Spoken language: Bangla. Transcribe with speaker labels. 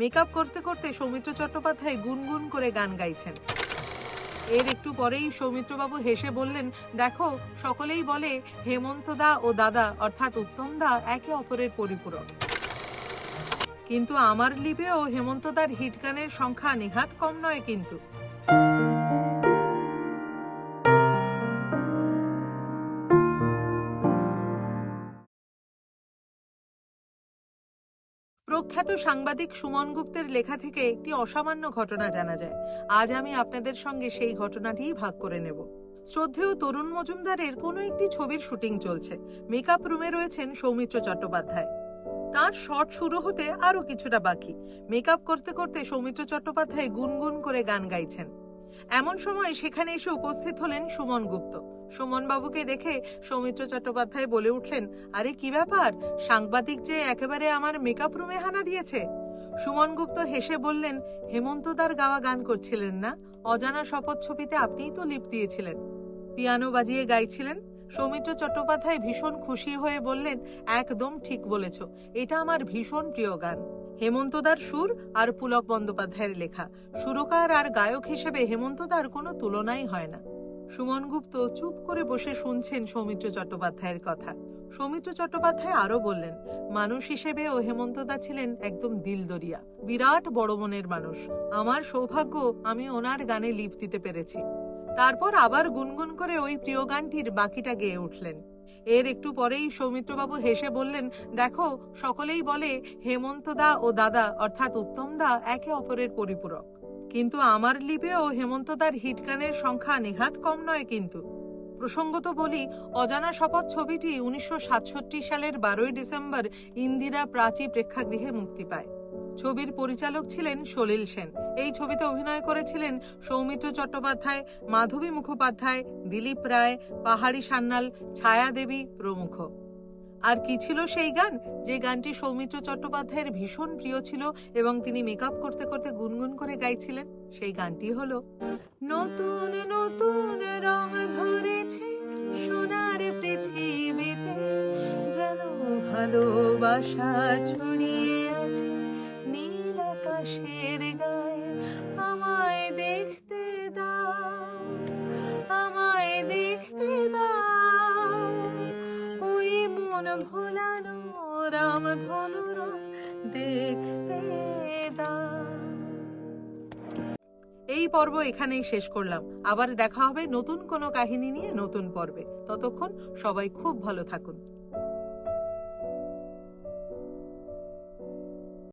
Speaker 1: মেকআপ করতে করতে সৌমিত্র চট্টোপাধ্যায় গুনগুন করে গান গাইছেন। এর একটু পরেই সৌমিত্রবাবু হেসে বললেন, দেখো, সকলেই বলে হেমন্ত দা ও দাদা, অর্থাৎ উত্তম দা, একে অপরের পরিপূরক। কিন্তু আমার লিপেও হেমন্তদার হিট গানের সংখ্যা নিহাত কম নয় কিন্তু। প্রখ্যাত সাংবাদিক সুমন গুপ্তের লেখা থেকে একটি অসামান্য ঘটনা জানা যায়। আজ আমি আপনাদের সঙ্গে সেই ঘটনাটিই ভাগ করে নেব। শ্রদ্ধেয় তরুণ মজুমদারের কোনো একটি ছবির শুটিং চলছে। মেকআপ রুমে রয়েছেন সৌমিত্র চট্টোপাধ্যায়। তার শট শুরু হতে আরও কিছুটা বাকি। মেকআপ করতে করতে সৌমিত্র চট্টোপাধ্যায় গুনগুন করে গান গাইছেন। এমন সময় সেখানে এসে উপস্থিত হলেন সুমন গুপ্ত। সুমন বাবুকে দেখে সৌমিত্র চট্টোপাধ্যায় বলে উঠলেন, আরে কি ব্যাপার? সাংবাদিক যে একেবারে আমার মেকআপ রুমে হানা দিয়েছে। সুমন গুপ্ত হেসে বললেন, হেমন্তদার গাওয়া গান করছিলেন না? অজানা শপথ ছবিতে আপনিই তো লিপ দিয়েছিলেন। পিয়ানো বাজিয়ে গাইছিলেন। সৌমিত্র চট্টোপাধ্যায় ভীষণ খুশি হয়ে বললেন, একদম ঠিক বলেছ, এটা আমার ভীষণ প্রিয় গান। হেমন্তদার সুর আর পুলক বন্দ্যোপাধ্যায়ের লেখা। সুরকার আর গায়ক হিসেবে হেমন্তদার কোনো তুলনাই হয় না। সুমন গুপ্ত চুপ করে বসে শুনছেন সৌমিত্র চট্টোপাধ্যায়ের কথা। সৌমিত্র চট্টোপাধ্যায় আরও বললেন, মানুষ হিসেবে ও হেমন্তদা ছিলেন একদম দিলদরিয়া, বিরাট বড় মনের মানুষ। আমার সৌভাগ্য, আমি ওনার গানে লিপ দিতে পেরেছি। তারপর আবার গুনগুন করে ওই প্রিয় গানটির বাকিটা গেয়ে উঠলেন। এর একটু পরেই সৌমিত্রবাবু হেসে বললেন, দেখো, সকলেই বলে হেমন্তদা ও দাদা, অর্থাৎ উত্তম দা একে অপরের পরিপূরক। কিন্তু আমার লিপেও হেমন্তদার হিট গানের সংখ্যা নেহাত কম নয় কিন্তু। প্রসঙ্গত বলি, অজানা শপথ ছবিটি উনিশশো সাতষট্টি সালের বারোই ডিসেম্বর ইন্দিরা প্রাচী প্রেক্ষাগৃহে মুক্তি পায়। ছবির পরিচালক ছিলেন সলিল সেন। এই ছবিতে অভিনয় করেছিলেন সৌমিত্র চট্টোপাধ্যায়, মাধবী মুখোপাধ্যায়, দিলীপ রায়, পাহাড়ি সান্যাল ছায়া দেবী প্রমুখ। আর কি ছিল সেই গান? যে গানটি সৌমিত্র চট্টোপাধ্যায়ের ভীষণ প্রিয় ছিল এবং তিনি মেকআপ করতে করতে গুনগুন করে গাইছিলেন, সেই গানটি হলো, নতুন নতুন রং ধরেছে সোনার পৃথিবীতে, যেন ভালোবাসা ছড়িয়ে আকাশের গায়ে আমায় দেখতে দাও, আমায় দেখতে দাও। ওই মন ভোলানো রাম ধনুর দেখতে দাও। এই পর্ব এখানেই শেষ করলাম। আবার দেখা হবে নতুন কোনো কাহিনী নিয়ে নতুন পর্বে। ততক্ষণ সবাই খুব ভালো থাকুন।